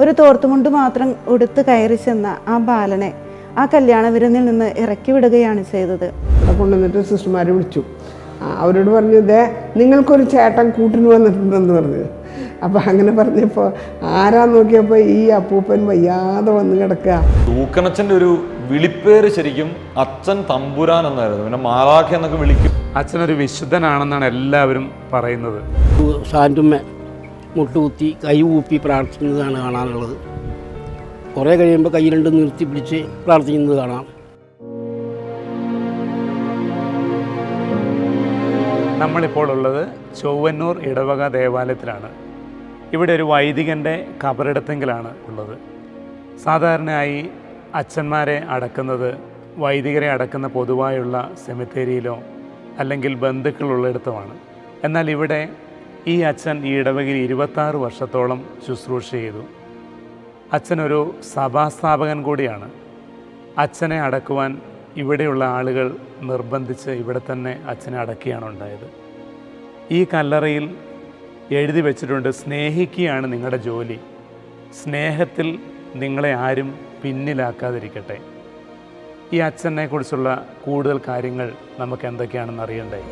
ഒരു തോർത്തുമുണ്ട് മാത്രം ഉടുത്ത് കയറി ചെന്ന ആ ബാലനെ ആ കല്യാണ വിരുന്നിൽ നിന്ന് ഇറക്കി വിടുകയാണ് ചെയ്തത്. കൊണ്ടുവന്നിട്ട് സിസ്റ്റർമാരെ വിളിച്ചു. അവരോട് പറഞ്ഞു ഇതേ നിങ്ങൾക്കൊരു ചേട്ടൻ കൂട്ടിന് വന്നിട്ടുണ്ടെന്ന് പറഞ്ഞു. അപ്പോൾ അങ്ങനെ പറഞ്ഞപ്പോൾ ആരാ നോക്കിയപ്പോൾ ഈ അപ്പൂപ്പൻ വയ്യാതെ വന്ന് കിടക്കുക. തൂക്കണച്ചന്റെ ഒരു വിളിപ്പേര് ശരിക്കും അച്ഛൻ തമ്പുരാൻ എന്നായിരുന്നു. പിന്നെ മാലാഖ എന്നൊക്കെ വിളിക്കും. അച്ഛനൊരു വിശുദ്ധനാണെന്നാണ് എല്ലാവരും പറയുന്നത്. സാന്റുമ്മ മുട്ടുകുത്തി കൈകൂപ്പി പ്രാർത്ഥിക്കുന്നതാണ് കാണാനുള്ളത്. കുറേ കഴിയുമ്പോൾ കൈ രണ്ടും നിർത്തി പിടിച്ച് പ്രാർത്ഥിക്കുന്നത് കാണാം. നമ്മളിപ്പോൾ ഉള്ളത് ചൊവ്വന്നൂർ ഇടവക ദേവാലയത്തിലാണ്. ഇവിടെ ഒരു വൈദികന്റെ കബറിടത്തെങ്കിലാണ് ഉള്ളത്. സാധാരണയായി അച്ഛന്മാരെ അടക്കുന്നത് വൈദികരെ അടക്കുന്ന പൊതുവായുള്ള സെമിത്തേരിയിലോ അല്ലെങ്കിൽ ബന്ധുക്കളുള്ളിടത്തുമാണ്. എന്നാൽ ഇവിടെ ഈ അച്ഛൻ ഈ ഇടവകയിൽ ഇരുപത്താറ് വർഷത്തോളം ശുശ്രൂഷ ചെയ്തു. അച്ഛനൊരു സഭാസ്ഥാപകൻ കൂടിയാണ്. അച്ഛനെ അടക്കുവാൻ ഇവിടെയുള്ള ആളുകൾ നിർബന്ധിച്ച് ഇവിടെ തന്നെ അച്ഛനെ അടക്കുകയാണ് ഉണ്ടായത്. ഈ കല്ലറയിൽ എഴുതി വെച്ചിട്ടുണ്ട് സ്നേഹിക്കുകയാണ് നിങ്ങളുടെ ജോലി. സ്നേഹത്തിൽ നിങ്ങളെ ആരും പിന്നിലാക്കാതിരിക്കട്ടെ. ഈ അച്ഛനെക്കുറിച്ചുള്ള കൂടുതൽ കാര്യങ്ങൾ നമുക്ക് എന്തൊക്കെയാണെന്ന് അറിയണ്ടേ?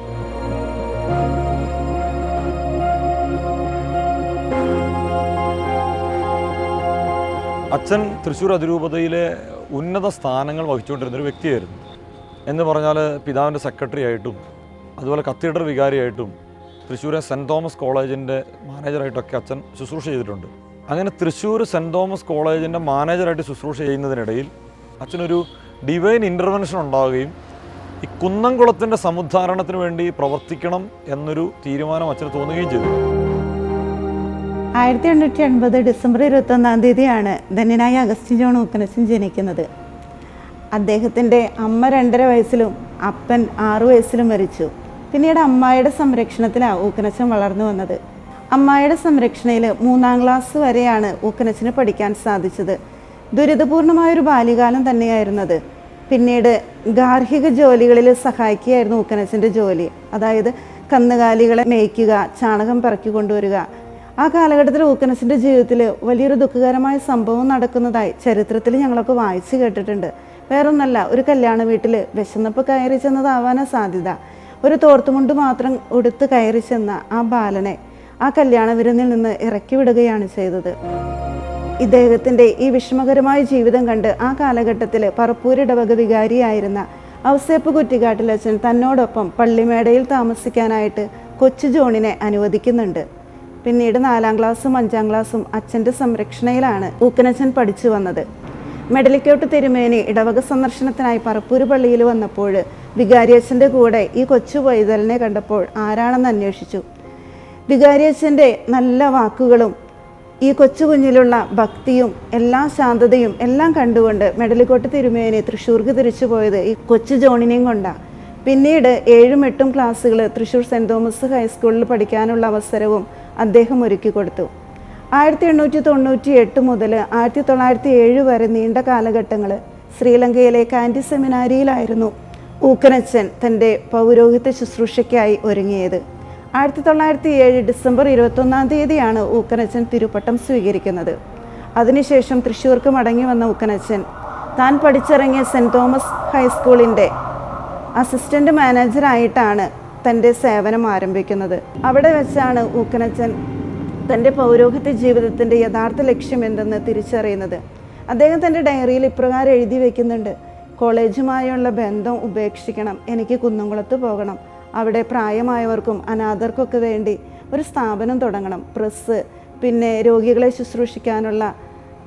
അച്ഛൻ തൃശ്ശൂർ അതിരൂപതയിലെ ഉന്നത സ്ഥാനങ്ങൾ വഹിച്ചുകൊണ്ടിരുന്ന ഒരു വ്യക്തിയായിരുന്നു. എന്ന് പറഞ്ഞാൽ പിതാവിന്റെ സെക്രട്ടറി ആയിട്ടും അതുപോലെ കത്തീഡ്രൽ വികാരിയായിട്ടും തൃശ്ശൂരെ സെന്റ് തോമസ് കോളേജിന്റെ മാനേജറായിട്ടൊക്കെ അച്ഛൻ ശുശ്രൂഷ ചെയ്തിട്ടുണ്ട്. അങ്ങനെ തൃശ്ശൂർ സെന്റ് തോമസ് കോളേജിന്റെ മാനേജറായിട്ട് ശുശ്രൂഷ ചെയ്യുന്നതിനിടയിൽ അച്ഛനൊരു ഡിവൈൻ ഇന്റർവെൻഷൻ ഉണ്ടാവുകയും ഈ കുന്നംകുളത്തിന്റെ സമുദ്ധാരണത്തിന് വേണ്ടി പ്രവർത്തിക്കണം എന്നൊരു തീരുമാനം അച്ഛന് തോന്നുകയും ചെയ്തു. ആയിരത്തി എണ്ണൂറ്റി എൺപത് ഡിസംബർ ഇരുപത്തൊന്നാം തീയതിയാണ് ധന്യനായ അഗസ്റ്റിൻ ജോൺ ഊക്കനച്ചൻ ജനിക്കുന്നത്. അദ്ദേഹത്തിന്റെ അമ്മ രണ്ടര വയസ്സിലും അപ്പൻ ആറു വയസ്സിലും മരിച്ചു. പിന്നീട് അമ്മായിയുടെ സംരക്ഷണത്തിലാണ് ഊക്കനച്ചൻ വളർന്നു വന്നത്. അമ്മായിയുടെ സംരക്ഷണയിൽ മൂന്നാം ക്ലാസ് വരെയാണ് ഊക്കനച്ചന് പഠിക്കാൻ സാധിച്ചത്. ദുരിതപൂർണമായൊരു ബാല്യകാലം തന്നെയായിരുന്നത്. പിന്നീട് ഗാർഹിക ജോലികളിൽ സഹായിക്കുകയായിരുന്നു ഊക്കനച്ചന്റെ ജോലി. അതായത് കന്നുകാലികളെ മേയ്ക്കുക ചാണകം പറക്കി കൊണ്ടുവരിക ആ കാലഘട്ടത്തിൽ ഊക്കനസിന്റെ ജീവിതത്തിൽ വലിയൊരു ദുഃഖകരമായ സംഭവം നടക്കുന്നതായി ചരിത്രത്തിൽ ഞങ്ങളൊക്കെ വായിച്ചു കേട്ടിട്ടുണ്ട്. വേറൊന്നല്ല ഒരു കല്യാണ വീട്ടിൽ വിശന്നപ്പ് കയറി ചെന്നതാവാനാ സാധ്യത. ഒരു തോർത്തുമുണ്ട് മാത്രം ഉടുത്ത് കയറി ചെന്ന ആ ബാലനെ ആ കല്യാണ വിരുന്നിൽ നിന്ന് ഇറക്കി വിടുകയാണ് ചെയ്തത്. ഇദ്ദേഹത്തിന്റെ ഈ വിഷമകരമായ ജീവിതം കണ്ട് ആ കാലഘട്ടത്തിൽ പറപ്പൂരിടവക വികാരിയായിരുന്ന ഔസേപ്പ് കുറ്റിക്കാട്ടിലച്ചൻ തന്നോടൊപ്പം പള്ളിമേടയിൽ താമസിക്കാനായിട്ട് കൊച്ചു ജോണിനെ അനുവദിക്കുന്നുണ്ട്. പിന്നീട് നാലാം ക്ലാസ്സും അഞ്ചാം ക്ലാസ്സും അച്ഛന്റെ സംരക്ഷണയിലാണ് ഊക്കനച്ഛൻ പഠിച്ചു വന്നത്. മെഡലിക്കോട്ട് തിരുമേനി ഇടവക സന്ദർശനത്തിനായി പറപ്പൂര് പള്ളിയിൽ വന്നപ്പോൾ വികാരിയച്ഛന്റെ കൂടെ ഈ കൊച്ചു പൈതലിനെ കണ്ടപ്പോൾ ആരാണെന്ന് അന്വേഷിച്ചു. വികാരിയച്ഛന്റെ നല്ല വാക്കുകളും ഈ കൊച്ചു കുഞ്ഞിലുള്ള ഭക്തിയും എല്ലാ ശാന്തതയും എല്ലാം കണ്ടുകൊണ്ട് മെഡലിക്കോട്ട് തിരുമേനി തൃശ്ശൂർക്ക് തിരിച്ചു പോയത് ഈ കൊച്ചു ജോണിനെയും കൊണ്ടാണ് പിന്നീട് ഏഴും എട്ടും ക്ലാസ്സുകൾ തൃശ്ശൂർ സെന്റ് തോമസ് ഹൈസ്കൂളിൽ പഠിക്കാനുള്ള അവസരവും അദ്ദേഹം ഒരുക്കി കൊടുത്തു. ആയിരത്തി എണ്ണൂറ്റി തൊണ്ണൂറ്റി എട്ട് മുതൽ ആയിരത്തി തൊള്ളായിരത്തി ഏഴ് വരെ നീണ്ട കാലഘട്ടങ്ങൾ ശ്രീലങ്കയിലെ കാന്റി സെമിനാരിയിലായിരുന്നു ഊക്കനച്ചൻ തന്റെ പൗരോഹിത്യ ശുശ്രൂഷയ്ക്കായി ഒരുങ്ങിയത്. ആയിരത്തി തൊള്ളായിരത്തി ഏഴ് ഡിസംബർ ഇരുപത്തൊന്നാം തീയതിയാണ് ഊക്കനച്ചൻ തിരുപ്പട്ടം സ്വീകരിക്കുന്നത്. അതിനുശേഷം തൃശ്ശൂർക്ക് മടങ്ങി വന്ന ഊക്കനച്ചൻ താൻ പഠിച്ചിറങ്ങിയ സെന്റ് തോമസ് ഹൈസ്കൂളിന്റെ അസിസ്റ്റന്റ് മാനേജറായിട്ടാണ് തന്റെ സേവനം ആരംഭിക്കുന്നത്. അവിടെ വെച്ചാണ് ഊക്കനച്ചൻ തന്റെ പൗരോഹിത്യ ജീവിതത്തിന്റെ യഥാർത്ഥ ലക്ഷ്യം എന്തെന്ന് തിരിച്ചറിയുന്നത്. അദ്ദേഹം തന്റെ ഡയറിയിൽ ഇപ്രകാരം എഴുതി വയ്ക്കുന്നുണ്ട് കോളേജുമായുള്ള ബന്ധം ഉപേക്ഷിക്കണം. എനിക്ക് കുന്നുംകുളത്ത് പോകണം. അവിടെ പ്രായമായവർക്കും അനാഥർക്കൊക്കെ വേണ്ടി ഒരു സ്ഥാപനം തുടങ്ങണം. പ്രസ് പിന്നെ രോഗികളെ ശുശ്രൂഷിക്കാനുള്ള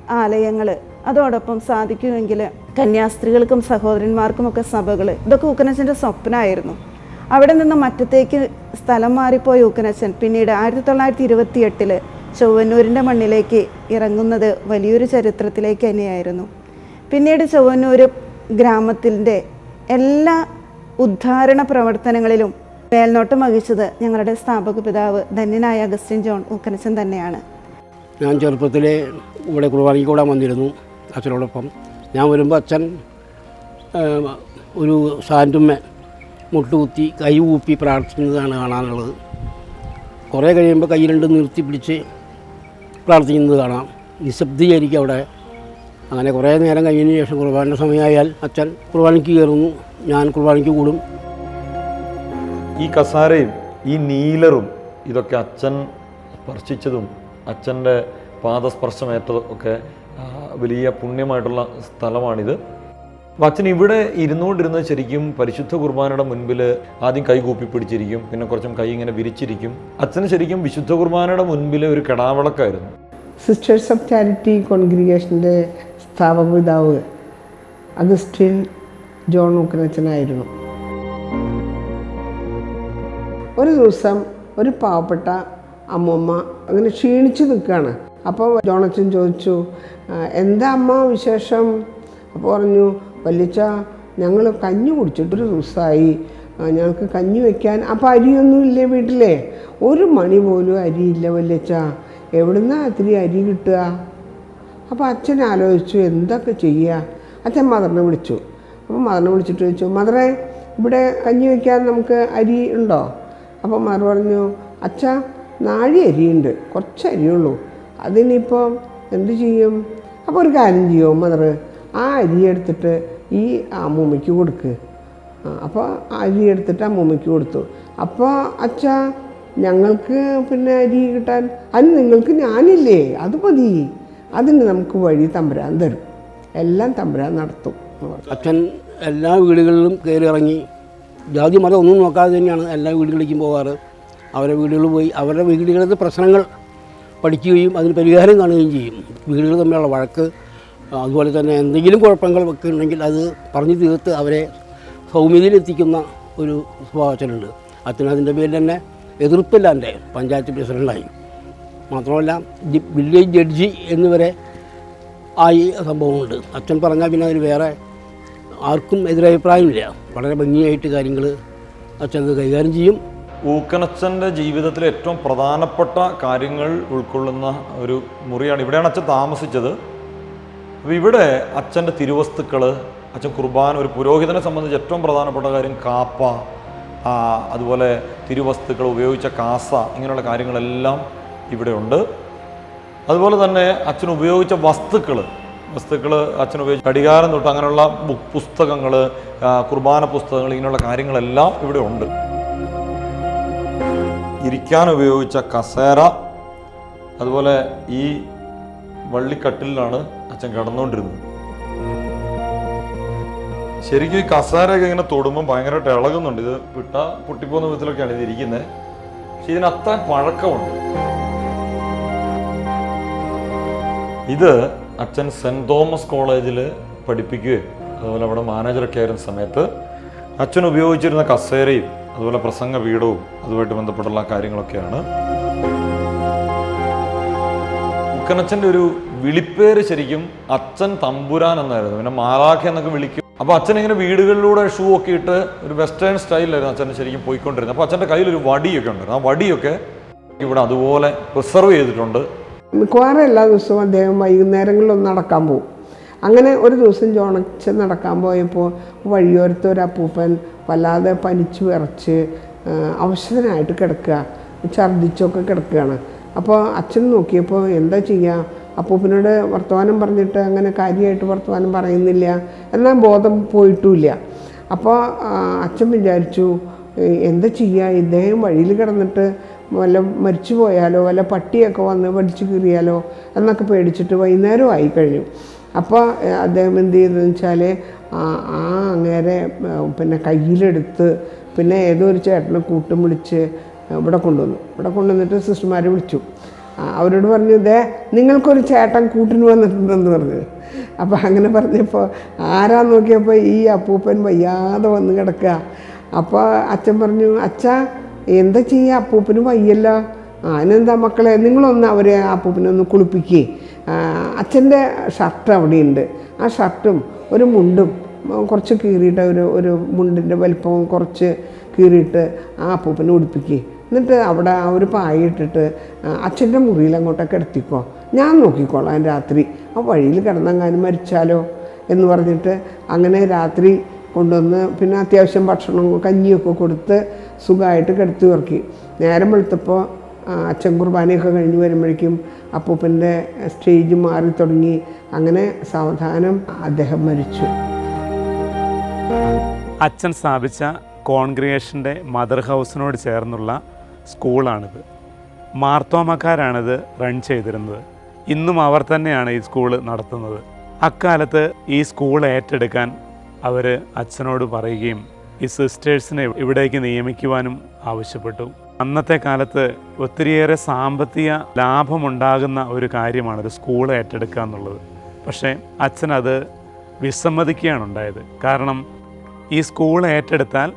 ആലയങ്ങൾ. അതോടൊപ്പം സാധിക്കുമെങ്കിൽ കന്യാസ്ത്രീകൾക്കും സഹോദരന്മാർക്കുമൊക്കെ സഭകൾ. ഇതൊക്കെ ഊക്കനച്ചന്റെ സ്വപ്നമായിരുന്നു അവിടെ നിന്ന് മറ്റത്തേക്ക് സ്ഥലം മാറിപ്പോയ ഊക്കനച്ചൻ പിന്നീട് ആയിരത്തി തൊള്ളായിരത്തി ഇരുപത്തി എട്ടിൽ ചൊവ്വന്നൂരിന്റെ മണ്ണിലേക്ക് ഇറങ്ങുന്നത് വലിയൊരു ചരിത്രത്തിലേക്ക് തന്നെയായിരുന്നു. പിന്നീട് ചൊവ്വന്നൂർ ഗ്രാമത്തിന്റെ എല്ലാ ഉദ്ധാരണ പ്രവർത്തനങ്ങളിലും മേൽനോട്ടം വഹിച്ചത് ഞങ്ങളുടെ സ്ഥാപക പിതാവ് ധന്യനായ അഗസ്റ്റിൻ ജോൺ ഊക്കനച്ചൻ തന്നെയാണ്. ഞാൻ ചെറുപ്പത്തിൽ ഇവിടെ കുർബാനയ്ക്ക് കൂടാൻ വന്നിരുന്നു അച്ഛനോടൊപ്പം. ഞാൻ വരുമ്പോൾ അച്ഛൻ ഒരു സാന്റുമ്മ മുട്ടുകുത്തി കൈ ഊപ്പി പ്രാർത്ഥിക്കുന്നതാണ് കാണാനുള്ളത്. കുറേ കഴിയുമ്പോൾ കൈ രണ്ട് നിർത്തി പിടിച്ച് പ്രാർത്ഥിക്കുന്നത് കാണാം. നിശബ്ദീകരിക്കും അവിടെ. അങ്ങനെ കുറേ നേരം കഴിഞ്ഞതിന് ശേഷം കുർബാനയുടെ സമയമായാൽ അച്ഛൻ കുർബാനയ്ക്ക് കയറുന്നു. ഞാൻ കുർബാനയ്ക്ക് കൂടും. ഈ കസാരയും ഈ നീലറും ഇതൊക്കെ അച്ഛൻ സ്പർശിച്ചതും അച്ഛന്റെ പാദസ്പർശമേറ്റതും ഒക്കെ വലിയ പുണ്യമായിട്ടുള്ള സ്ഥലമാണിത്. അച്ഛൻ ഇവിടെ ഇരുന്നുകൊണ്ടിരുന്ന ശരിക്കും പരിശുദ്ധ കുർബാനയുടെ മുൻപിൽ ആദ്യം കൈ കൂപ്പി പിടിച്ചിരിക്കും പിന്നെ കുറച്ചും കൈ ഇങ്ങനെ വിരിച്ചിരിക്കും. അച്ഛന് ശരിക്കും വിശുദ്ധ കുർബാനയുടെ മുൻപിൽ ഒരു കടാവിളക്കായിരുന്നു. സിസ്റ്റേഴ്സ് ഓഫ് ചാരിറ്റി കോൺഗ്രിഗേഷന്റെ സ്ഥാപക പിതാവ് അഗസ്റ്റിൻ ജോൺ മുക്കനച്ചനായിരുന്നു ഒരു ദിവസം ഒരു പാവപ്പെട്ട അമ്മമ്മ അങ്ങനെ ക്ഷീണിച്ച് നിൽക്കുകയാണ്. അപ്പോൾ ജോണച്ചൻ ചോദിച്ചു എന്താ അമ്മ വിശേഷം? അപ്പോൾ പറഞ്ഞു വല്യച്ച ഞങ്ങൾ കഞ്ഞി കുടിച്ചിട്ടൊരു ദിവസമായി ഞങ്ങൾക്ക് കഞ്ഞി വെക്കാൻ അപ്പം അരിയൊന്നും ഇല്ലേ വീട്ടിലെ? ഒരു മണി പോലും അരിയില്ല വല്യച്ച. എവിടുന്നാ ഇത്തിരി അരി കിട്ടുക? അപ്പോൾ അച്ഛൻ ആലോചിച്ചു എന്തൊക്കെ ചെയ്യുക അച്ഛൻ മദറിനെ വിളിച്ചു. അപ്പോൾ മദറിനെ വിളിച്ചിട്ട് ചോദിച്ചു മദറെ ഇവിടെ കഞ്ഞി വയ്ക്കാൻ നമുക്ക് അരി ഉണ്ടോ? അപ്പോൾ മദർ പറഞ്ഞു അച്ഛ നാഴി അരിയുണ്ട് കുറച്ച് അരിയുള്ളൂ. അതിനിപ്പോൾ എന്ത് ചെയ്യും? അപ്പോൾ ഒരു കാര്യം ചെയ്യുമോ മദർ ആ അരി എടുത്തിട്ട് ഈ അമ്മൂമ്മയ്ക്ക് കൊടുക്ക്. അപ്പോൾ അരി എടുത്തിട്ട് അമ്മൂമ്മയ്ക്ക് കൊടുത്തു. അപ്പോൾ അച്ഛ ഞങ്ങൾക്ക് പിന്നെ അരി കിട്ടാൻ അതിന് നിങ്ങൾക്ക് ഞാനില്ലേ അത് മതി. അതിന് നമുക്ക് വഴി തമ്പുരാൻ തരും. എല്ലാം തമ്പുരാൻ നടത്തും അച്ഛൻ എല്ലാ വീടുകളിലും കയറി ഇറങ്ങി ജാതി മതം ഒന്നും നോക്കാതെ തന്നെയാണ് എല്ലാ വീടുകളിലേക്കും പോകാറ്. അവരുടെ വീടുകളിൽ പോയി അവരുടെ വീടുകളിലത്തെ പ്രശ്നങ്ങൾ പഠിക്കുകയും അതിന് പരിഹാരം കാണുകയും ചെയ്യും. വീടുകൾ തമ്മിലുള്ള വഴക്ക് അതുപോലെ തന്നെ എന്തെങ്കിലും കുഴപ്പങ്ങൾ ഒക്കെ ഉണ്ടെങ്കിൽ അത് പറഞ്ഞു തീർത്ത് അവരെ സൗമ്യതയിലെത്തിക്കുന്ന ഒരു സ്വഭാവത്തിലുണ്ട് അച്ഛൻ അതിന്റെ പേരിൽ തന്നെ എതിർപ്പില്ലാന്റെ പഞ്ചായത്ത് പ്രസിഡന്റായി മാത്രമല്ല വില്ലേജ് ജഡ്ജി എന്നിവരെ ആയി സംഭവമുണ്ട്. അച്ഛൻ പറഞ്ഞാൽ പിന്നെ അതിന് വേറെ ആർക്കും എതിരഭിപ്രായമില്ല. വളരെ ഭംഗിയായിട്ട് കാര്യങ്ങൾ അച്ഛൻ കൈകാര്യം ചെയ്യും. ഊക്കനച്ഛന്റെ ജീവിതത്തിലെ ഏറ്റവും പ്രധാനപ്പെട്ട കാര്യങ്ങൾ ഉൾക്കൊള്ളുന്ന ഒരു മുറിയാണ്. ഇവിടെയാണ് അച്ഛൻ താമസിച്ചത്. അപ്പോൾ ഇവിടെ അച്ഛന്റെ തിരുവസ്തുക്കൾ അച്ഛൻ കുർബാന ഒരു പുരോഹിതനെ സംബന്ധിച്ച് ഏറ്റവും പ്രധാനപ്പെട്ട കാര്യം കാപ്പ അതുപോലെ തിരുവസ്തുക്കൾ ഉപയോഗിച്ച കാസ ഇങ്ങനെയുള്ള കാര്യങ്ങളെല്ലാം ഇവിടെ ഉണ്ട്. അതുപോലെ തന്നെ അച്ഛൻ ഉപയോഗിച്ച വസ്തുക്കൾ വസ്തുക്കൾ അച്ഛൻ ഉപയോഗിച്ച ഘടികാരം തൊട്ട് അങ്ങനെയുള്ള പുസ്തകങ്ങൾ കുർബാന പുസ്തകങ്ങൾ ഇങ്ങനെയുള്ള കാര്യങ്ങളെല്ലാം ഇവിടെ ഉണ്ട്. ഇരിക്കാൻ ഉപയോഗിച്ച കസേര അതുപോലെ ഈ വള്ളിക്കട്ടിലാണ് അച്ഛൻ കിടന്നുകൊണ്ടിരുന്നത്. ശരിക്കും ഈ കസാരയൊക്കെ ഇങ്ങനെ തൊടുമ്പോൾ ഭയങ്കരമായിട്ട് ഇളകുന്നുണ്ട്. ഇത് വിട്ട പൊട്ടിപ്പോകുന്ന വിധത്തിലൊക്കെയാണ് ഇത് ഇരിക്കുന്നത്. പക്ഷെ ഇതിനത്ര പഴക്കമുണ്ട്. ഇത് അച്ഛൻ സെന്റ് തോമസ് കോളേജിൽ പഠിപ്പിക്കുകയും അതുപോലെ അവിടെ മാനേജറൊക്കെ ആയിരുന്ന സമയത്ത് അച്ഛൻ ഉപയോഗിച്ചിരുന്ന കസേരയും അതുപോലെ പ്രസംഗ പീഠവും അതുമായിട്ട് ബന്ധപ്പെട്ടുള്ള കാര്യങ്ങളൊക്കെയാണ് മുക്കനച്ഛന്റെ ഒരു വിളിപ്പേര് ശരിക്കും അച്ഛൻ തമ്പുരാൻ എന്നായിരുന്നു. പിന്നെ മാറാഖ എന്നൊക്കെ വിളിക്കും. അപ്പോൾ അച്ഛൻ ഇങ്ങനെ വീടുകളിലൂടെ ഷൂ ഒക്കെ ഇട്ട് ഒരു വെസ്റ്റേൺ സ്റ്റൈലിലായിരുന്നു അച്ഛൻ ശരിക്കും പോയിക്കൊണ്ടിരുന്നത്. അപ്പോൾ അച്ഛന്റെ കയ്യിൽ ഒരു വടിയൊക്കെ ഉണ്ടായിരുന്നു. ആ വടിയൊക്കെ ഇവിടെ അതുപോലെ പ്രിസർവ് ചെയ്തിട്ടുണ്ട്. മിക്കവാറും എല്ലാ ദിവസവും അദ്ദേഹം വൈകുന്നേരങ്ങളിലൊന്ന് നടക്കാൻ പോകും. അങ്ങനെ ഒരു ദിവസം ജോണച്ചൻ നടക്കാൻ പോയപ്പോൾ വഴിയോരത്ത് ഒരു അപ്പൂപ്പൻ വല്ലാതെ പനിച്ചു വിറച്ച് അവശതനായിട്ട് കിടക്കുക ഛർദ്ദിച്ചൊക്കെ കിടക്കുകയാണ്. അപ്പോൾ അച്ഛൻ നോക്കിയപ്പോൾ എന്താ ചെയ്യുക അപ്പൂപ്പനോട് വർത്തമാനം പറഞ്ഞിട്ട് അങ്ങനെ കാര്യമായിട്ട് വർത്തമാനം പറയുന്നില്ല. എന്നാൽ ബോധം പോയിട്ടുമില്ല അപ്പോൾ അച്ഛൻ വിചാരിച്ചു "ഏ, എന്താ ചെയ്യുക ഇദ്ദേഹം വഴിയിൽ കിടന്നിട്ട് വല്ല മരിച്ചു പോയാലോ വല്ല പട്ടിയൊക്കെ വന്ന് പഠിച്ചു കീറിയാലോ എന്നൊക്കെ പേടിച്ചിട്ട് വൈകുന്നേരം കഴിഞ്ഞു. അപ്പോൾ അദ്ദേഹം എന്ത് ചെയ്തെന്ന് വെച്ചാൽ ആ അങ്ങേരെ പിന്നെ കയ്യിലെടുത്ത് പിന്നെ ഏതോ ഒരു ചേട്ടനെ കൂട്ടും വിളിച്ച് ഇവിടെ കൊണ്ടുവന്നു. ഇവിടെ കൊണ്ടുവന്നിട്ട് സിസ്റ്റർമാരെ വിളിച്ചു. അവരോട് പറഞ്ഞു ഇതേ നിങ്ങൾക്കൊരു ചേട്ടൻ കൂട്ടിന് വന്നിട്ടുണ്ടെന്ന് പറഞ്ഞു. അപ്പോൾ അങ്ങനെ പറഞ്ഞപ്പോൾ ആരാ നോക്കിയപ്പോൾ ഈ അപ്പൂപ്പൻ വയ്യാതെ വന്ന് കിടക്കുക അപ്പോൾ അച്ഛൻ പറഞ്ഞു അച്ഛ എന്താ ചെയ്യുക അപ്പൂപ്പന് വയ്യല്ലോ. അതിനെന്താ മക്കളെ? നിങ്ങളൊന്ന് അവരെ അപ്പൂപ്പനെ ഒന്ന് കുളിപ്പിക്കേ. അച്ഛന്റെ ഷർട്ട് അവിടെയുണ്ട്. ആ ഷർട്ടും ഒരു മുണ്ടും കുറച്ച് കീറിയിട്ട് ഒരു ഒരു മുണ്ടിന്റെ വലിപ്പം കുറച്ച് കീറിയിട്ട് ആ അപ്പൂപ്പനെ ഉടുപ്പിക്കേ. എന്നിട്ട് അവിടെ ആ ഒരു പായ ഇട്ടിട്ട് അച്ഛന്റെ മുറിയിൽ അങ്ങോട്ടൊക്കെ എടുത്തിക്കോ. ഞാൻ നോക്കിക്കോളാം രാത്രി. ആ വഴിയിൽ കിടന്നെങ്ങാനും മരിച്ചാലോ എന്ന് പറഞ്ഞിട്ട് അങ്ങനെ രാത്രി കൊണ്ടുവന്ന് പിന്നെ അത്യാവശ്യം ഭക്ഷണം കഞ്ഞിയൊക്കെ കൊടുത്ത് സുഖമായിട്ട് കിടത്തി ഉറക്കി. നേരം വെളുത്തപ്പോൾ അച്ഛൻ കുർബാനയൊക്കെ കഴിഞ്ഞ് വരുമ്പോഴേക്കും അപ്പൂപ്പന്റെ സ്റ്റേജ് മാറി തുടങ്ങി. അങ്ങനെ സാവധാനം അദ്ദേഹം മരിച്ചു. അച്ഛൻ സ്ഥാപിച്ച കോൺഗ്രിയേഷന്റെ മദർ ഹൗസിനോട് ചേർന്നുള്ള സ്കൂളാണിത്. മാർത്തോമക്കാരാണിത് റൺ ചെയ്തിരുന്നത്. ഇന്നും അവർ തന്നെയാണ് ഈ സ്കൂൾ നടത്തുന്നത്. അക്കാലത്ത് ഈ സ്കൂൾ ഏറ്റെടുക്കാൻ അവർ അച്ഛനോട് പറയുകയും ഈ സിസ്റ്റേഴ്സിനെ ഇവിടേക്ക് നിയമിക്കുവാനും ആവശ്യപ്പെട്ടു. അന്നത്തെ കാലത്ത് ഒത്തിരിയേറെ സാമ്പത്തിക ലാഭമുണ്ടാകുന്ന ഒരു കാര്യമാണ് ഒരു സ്കൂൾ ഏറ്റെടുക്കുക എന്നുള്ളത്. പക്ഷേ അച്ഛനത് വിസമ്മതിക്കുകയാണ് ഉണ്ടായത്. കാരണം ഈ സ്കൂൾ ഏറ്റെടുത്താൽ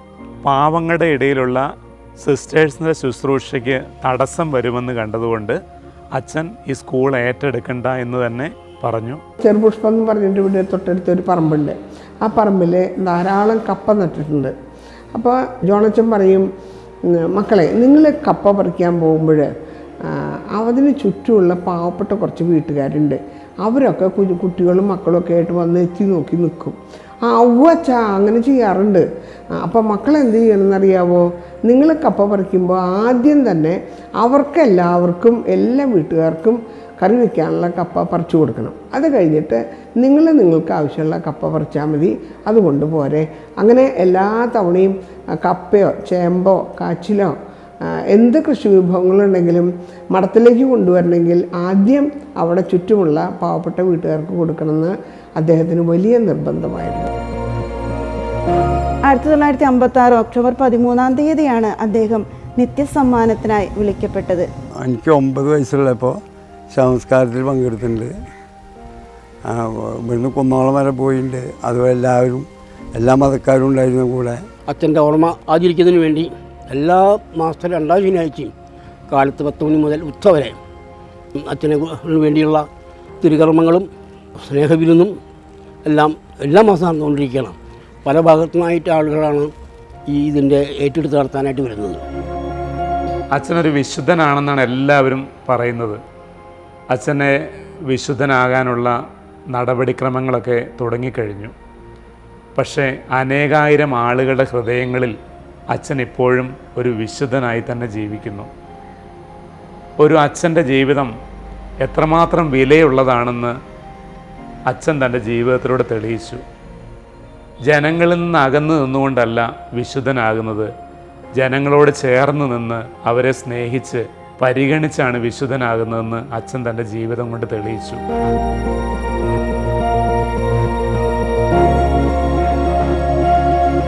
പാവങ്ങളുടെ ഇടയിലുള്ള സിസ്റ്റേഴ്സിന്റെ ശുശ്രൂഷയ്ക്ക് തടസ്സം വരുമെന്ന് കണ്ടതുകൊണ്ട് അച്ഛൻ ഈ സ്കൂൾ ഏറ്റെടുക്കണ്ട എന്ന് തന്നെ പറഞ്ഞു. ചെറുപുഷ്പം എന്ന് പറഞ്ഞിട്ട് ഇവിടെ തൊട്ടടുത്ത് ഒരു പറമ്പുണ്ട്. ആ പറമ്പിൽ ധാരാളം കപ്പ നട്ടിട്ടുണ്ട്. അപ്പോൾ ജോണച്ചൻ പറയും മക്കളെ നിങ്ങൾ കപ്പ പറിക്കാൻ പോകുമ്പോൾ അതിന് ചുറ്റുമുള്ള പാവപ്പെട്ട കുറച്ച് വീട്ടുകാരുണ്ട്. അവരൊക്കെ കുഞ്ഞു കുട്ടികളും ഒക്കെ ആയിട്ട് വന്ന് എത്തി നോക്കി നിൽക്കും. ആ ഉവ്വച്ചാ അങ്ങനെ ചെയ്യാറുണ്ട്. അപ്പോൾ മക്കൾ എന്ത് ചെയ്യണമെന്നറിയാവോ? നിങ്ങൾ കപ്പ പറിക്കുമ്പോൾ ആദ്യം തന്നെ അവർക്കെല്ലാവർക്കും എല്ലാ വീട്ടുകാർക്കും കറി വയ്ക്കാനുള്ള കപ്പ പറിച്ചു കൊടുക്കണം. അത് കഴിഞ്ഞിട്ട് നിങ്ങൾ നിങ്ങൾക്ക് ആവശ്യമുള്ള കപ്പ പറിച്ചാൽ മതി. അതുകൊണ്ട് പോരെ അങ്ങനെ എല്ലാ തവണയും കപ്പയോ ചേമ്പോ കാച്ചിലോ എന്ത് കൃഷി വിഭവങ്ങളുണ്ടെങ്കിലും മഠത്തിലേക്ക് കൊണ്ടുവരണമെങ്കിൽ ആദ്യം അവിടെ ചുറ്റുമുള്ള പാവപ്പെട്ട വീട്ടുകാർക്ക് കൊടുക്കണമെന്ന് അദ്ദേഹത്തിന് വലിയ നിർബന്ധമായിരുന്നു. ആയിരത്തി തൊള്ളായിരത്തി അമ്പത്തി ആറ് ഒക്ടോബർ പതിമൂന്നാം തീയതിയാണ് അദ്ദേഹം നിത്യസമ്മാനത്തിനായി വിളിക്കപ്പെട്ടത്. എനിക്ക് ഒമ്പത് വയസ്സുള്ളപ്പോൾ സംസ്കാരത്തിൽ പങ്കെടുത്തിട്ടുണ്ട്. ആ, ഇവിടുന്ന് കുന്നോളം വരെ പോയിട്ടുണ്ട്. അതുപോലെ എല്ലാവരും എല്ലാ മതക്കാരും ഉണ്ടായിരുന്നു കൂടെ. അച്ഛന്റെ ഓർമ്മ ആചരിക്കുന്നതിന് വേണ്ടി എല്ലാ മാസത്തെ രണ്ടാം ശനിയാഴ്ചയും കാലത്ത് പത്ത് മണി മുതൽ ഉച്ച വരെ അച്ഛനെ വേണ്ടിയുള്ള തിരുകർമ്മങ്ങളും സ്നേഹവിരുന്നും എല്ലാം എല്ലാ മാസം നടന്നുകൊണ്ടിരിക്കുകയാണ്. പല ഭാഗത്തു നിന്നായിട്ട് ആളുകളാണ് ഈ ഇതിന്റെ ഏറ്റെടുത്ത് നടത്താനായിട്ട് വരുന്നത്. അച്ഛനൊരു വിശുദ്ധനാണെന്നാണ് എല്ലാവരും പറയുന്നത്. അച്ഛനെ വിശുദ്ധനാകാനുള്ള നടപടിക്രമങ്ങളൊക്കെ തുടങ്ങിക്കഴിഞ്ഞു. പക്ഷേ അനേകായിരം ആളുകളുടെ ഹൃദയങ്ങളിൽ അച്ഛൻ ഇപ്പോഴും ഒരു വിശുദ്ധനായി തന്നെ ജീവിക്കുന്നു. ഒരു അച്ഛന്റെ ജീവിതം എത്രമാത്രം വിലയുള്ളതാണെന്ന് അച്ഛൻ തന്റെ ജീവിതത്തിലൂടെ തെളിയിച്ചു. ജനങ്ങളിൽ നിന്ന് അകന്നു നിന്നുകൊണ്ടല്ല വിശുദ്ധനാകുന്നത്. ജനങ്ങളോട് ചേർന്ന് നിന്ന് അവരെ സ്നേഹിച്ച് പരിഗണിച്ചാണ് വിശുദ്ധനാകുന്നതെന്ന് അച്ഛൻ തന്റെ ജീവിതം കൊണ്ട് തെളിയിച്ചു.